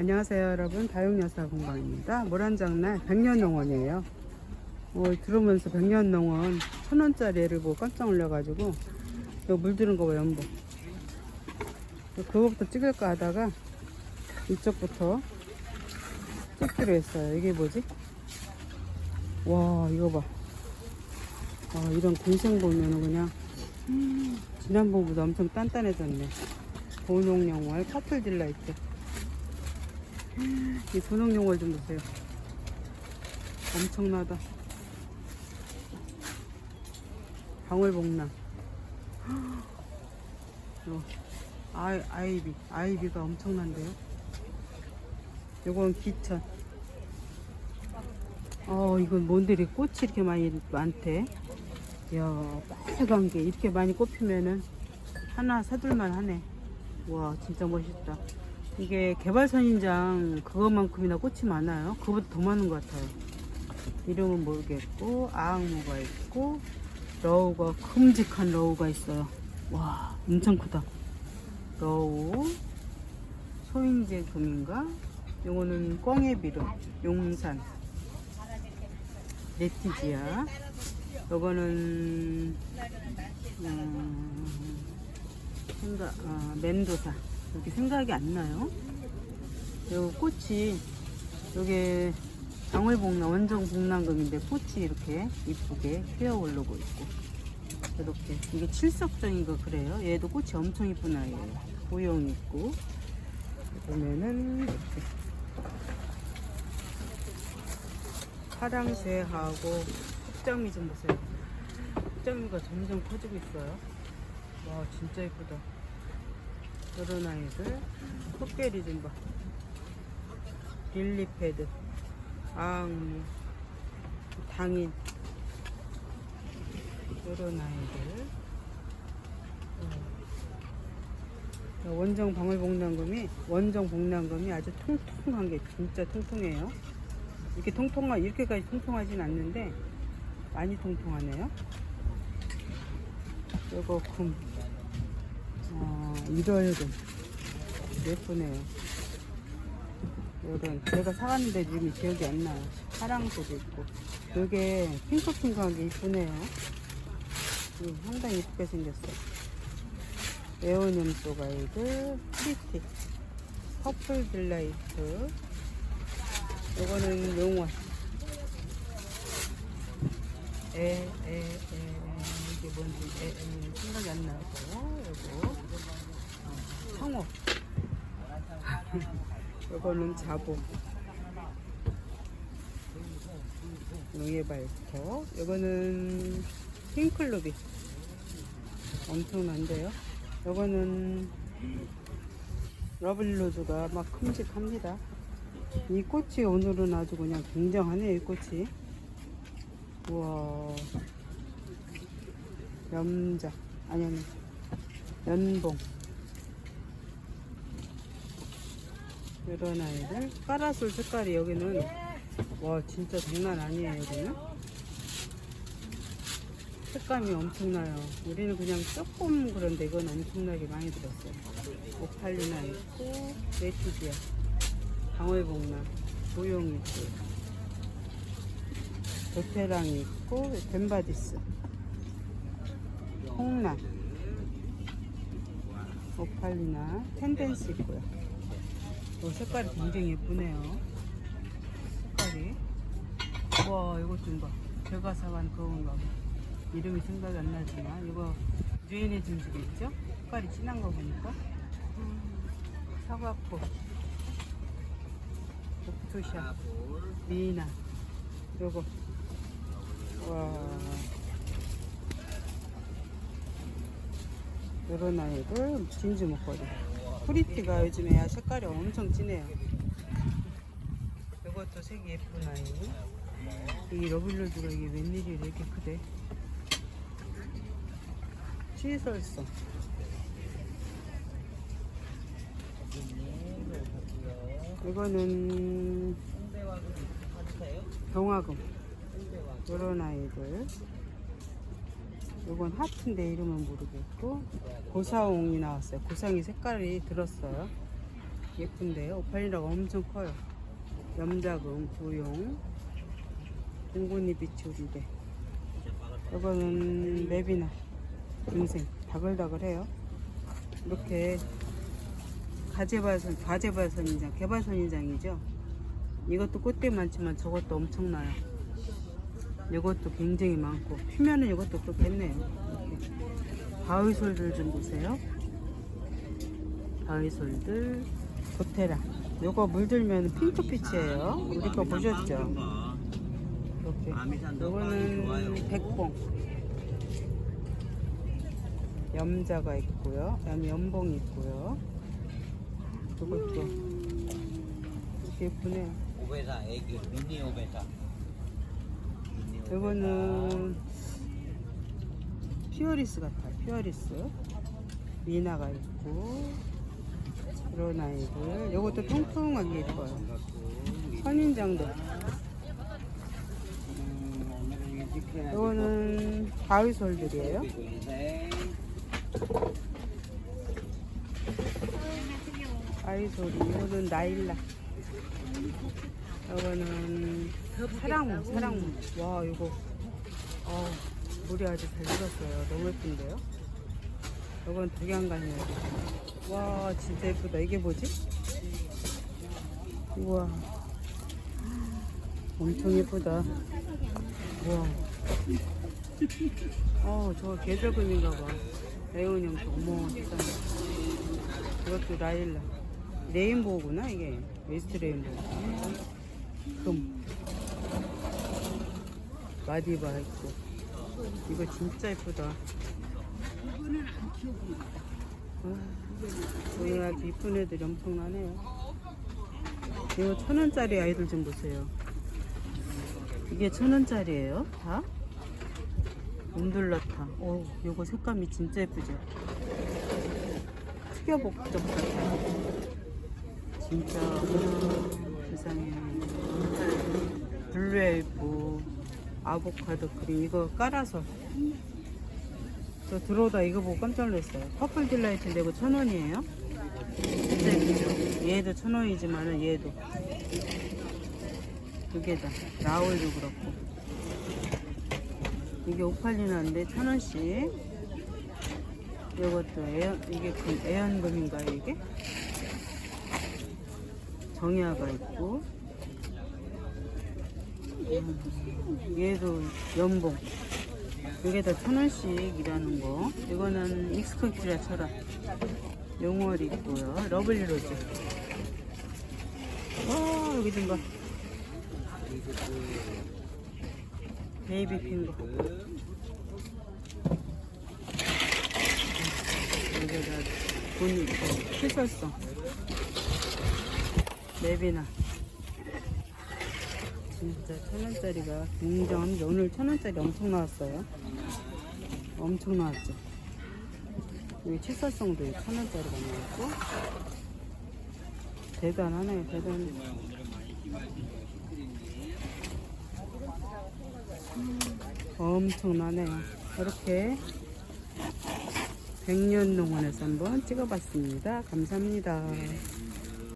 안녕하세요 여러분. 다육여사 공방입니다. 모란장날 백년농원이에요. 어, 들어오면서 백년농원 천원짜리 애를 보고 깜짝 놀라가지고 이거 물드는 거봐 연보. 그거부터 찍을까 하다가 이쪽부터 찍기로 했어요. 이게 뭐지? 와 이거 봐. 아, 이런 공생 보면은 그냥 음, 지난번보다 엄청 단단해졌네. 보농용월 커플 딜라이트 이 분홍용월 좀 보세요. 엄청나다. 방울복랑. 요 아이, 아이비. 아이비가 엄청난데요. 요건 기천. 어, 이건 뭔들이 꽃이 이렇게 많이 많대. 이야, 빨간 게 이렇게 많이 꽃피면은 하나 사둘만 하네. 와, 진짜 멋있다. 이게 개발선인장 그것만큼이나 꽃이 많아요. 그거보다 더 많은 것 같아요. 이름은 모르겠고 아악무가 있고 러우가 큼직한 러우가 있어요. 와 엄청 크다. 러우 소인제 금인가? 요거는 꽝해비름 용산 레티지아 요거는 음, 아, 멘도사 여기 생각이 안 나요. 요 꽃이 요게 방울복랑 원정 복랑금인데 꽃이 이렇게 이쁘게 피어 오르고 있고 이렇게 이게 칠석정인 거 그래요. 얘도 꽃이 엄청 이쁜 아이예요. 보용 있고 보면은 이렇게 파랑새하고 흑점이 좀 보세요. 흑점이가 점점 커지고 있어요. 와 진짜 이쁘다. 이런 아이들 코끼리 좀 봐. 릴리패드, 아앙무, 당인 이런 아이들. 어. 원정 방울복랑금이 원정 복랑금이 아주 통통한 게 진짜 통통해요. 이렇게 통통한 이렇게까지 통통하진 않는데 많이 통통하네요. 요거 금. 어, 이럴금 예쁘네요. 요런 제가 사왔는데 이름이 기억이 안 나요. 파랑색도 있고. 요게 핑크핑크한 게 이쁘네요. 음, 상당히 이쁘게 생겼어요. 에오늄 속 아이들 프리티. 퍼플 딜라이트. 요거는 용원. 에에에 이게 뭔지 에, 에, 생각이 안 나고 요거. 어, 청호 요거는 자보. 용예발터. 요거는 핑클루비. 엄청난데요? 요거는 러블로즈가 막 큼직합니다. 이 꽃이 오늘은 아주 그냥 굉장하네요 이 꽃이. 우와. 염자. 아니 아니. 연봉 이런 아이들. 파라솔 색깔이 여기는 와 진짜 장난 아니에요 여기는. 색감이 엄청나요. 우리는 그냥 조금 그런데 이건 엄청나게 많이 들었어요. 오팔리나 있고 레티지아 방울복랑 조용 있고 베테랑 있고 벤바디스 홍란 오팔리나 텐덴스 있고요 어, 색깔이 굉장히 예쁘네요. 색깔이. 와 이것 좀 봐 제가 사간 그건가 봐 이름이 생각이 안 나지만 이거 유엔의 있죠? 색깔이 진한 거 보니까. 사과포. 옥토샤. 미나. 요거. 와. 요런 아이들 진주 목걸이 프리티가 요즘에 색깔이 엄청 진해요. 요것도 색이 예쁜 아이. 이 러블로즈가 이게 웬일이 이렇게 크대. 치설성 이거는 경화금. 요런 아이들 요건 하트인데 이름은 모르겠고 고사홍이 나왔어요 고상이 색깔이 들었어요 예쁜데요. 오팔리라가 엄청 커요. 염자금, 부용, 공군이 비추리대. 이거는 맵이나 인생 다글다글해요. 이렇게 가재발선, 가재발선인장, 개발선인장이죠. 이것도 꽃대 많지만 저것도 엄청나요. 이것도 굉장히 많고 피면은 이것도 그렇겠네요. 바위솔들 좀 보세요. 바위솔들, 고테라. 요거 물들면 핑크빛이에요. 우리 거 보셨죠? 이렇게. 요거는 백봉. 염자가 있고요. 그다음에 연봉이 있고요. 이것도 예쁘네요. 오베사 애기 미니 오베사 이거는 피어리스 같아요. 피어리스. 미나가 있고 그런 아이들. 이것도 통통하게 예뻐요. 선인장도. 이거는 바위솔들이에요. 바위솔이. 이거는 나일라. 이거는 사랑무, 사랑무. 와, 이거. 어, 물이 아주 잘 익었어요. 너무 예쁜데요? 이건 독양간이에요. 와, 진짜 예쁘다. 이게 뭐지? 우와. 엄청 예쁘다. 우와. 어, 저거 계절금인가 봐. 레온 형도 어머, 세상에. 이것도 라일라. 레인보우구나, 이게. 웨스트 레인보우. 금. 마디바 있고. 이거 진짜 예쁘다. 아, 오늘 아주 이쁜 애들이 엄청나네요. 이거 천 원짜리 아이들 좀 보세요. 이게 천 원짜리예요, 다? 온돌라타. 오, 요거 색감이 진짜 예쁘죠? 튀겨복잡 같아요. 진짜, 와, 세상에. 블루에이브, 아보카도 크림, 이거 깔아서. 저 들어오다 이거 보고 깜짝 놀랐어요. 퍼플 딜라이트인데 이거 천 원이에요. 예쁘죠? 얘도 천 원이지만은 얘도. 두 개다. 라울도 그렇고. 이게 오팔리나인데 천 원씩. 이것도 애연, 이게 금, 애연금인가요, 이게? 정야가 있고. 음, 얘도 연봉. 이게 다 천 원씩이라는 거. 이거는 익스커키라 철학. 용월 있고요. 러블리 로즈. 와, 여기 좀 봐. 베이비 핑거. 여기다 돈 있고, 필설성. 맵이나. 진짜 천 원짜리가 굉장합니다. 오늘 천 원짜리 엄청 나왔어요. 엄청 나왔죠. 여기 칠사성도 천 원짜리가 나왔고 대단하네요. 대단. 엄청나네요. 이렇게 백년 농원에서 한번 찍어봤습니다. 감사합니다.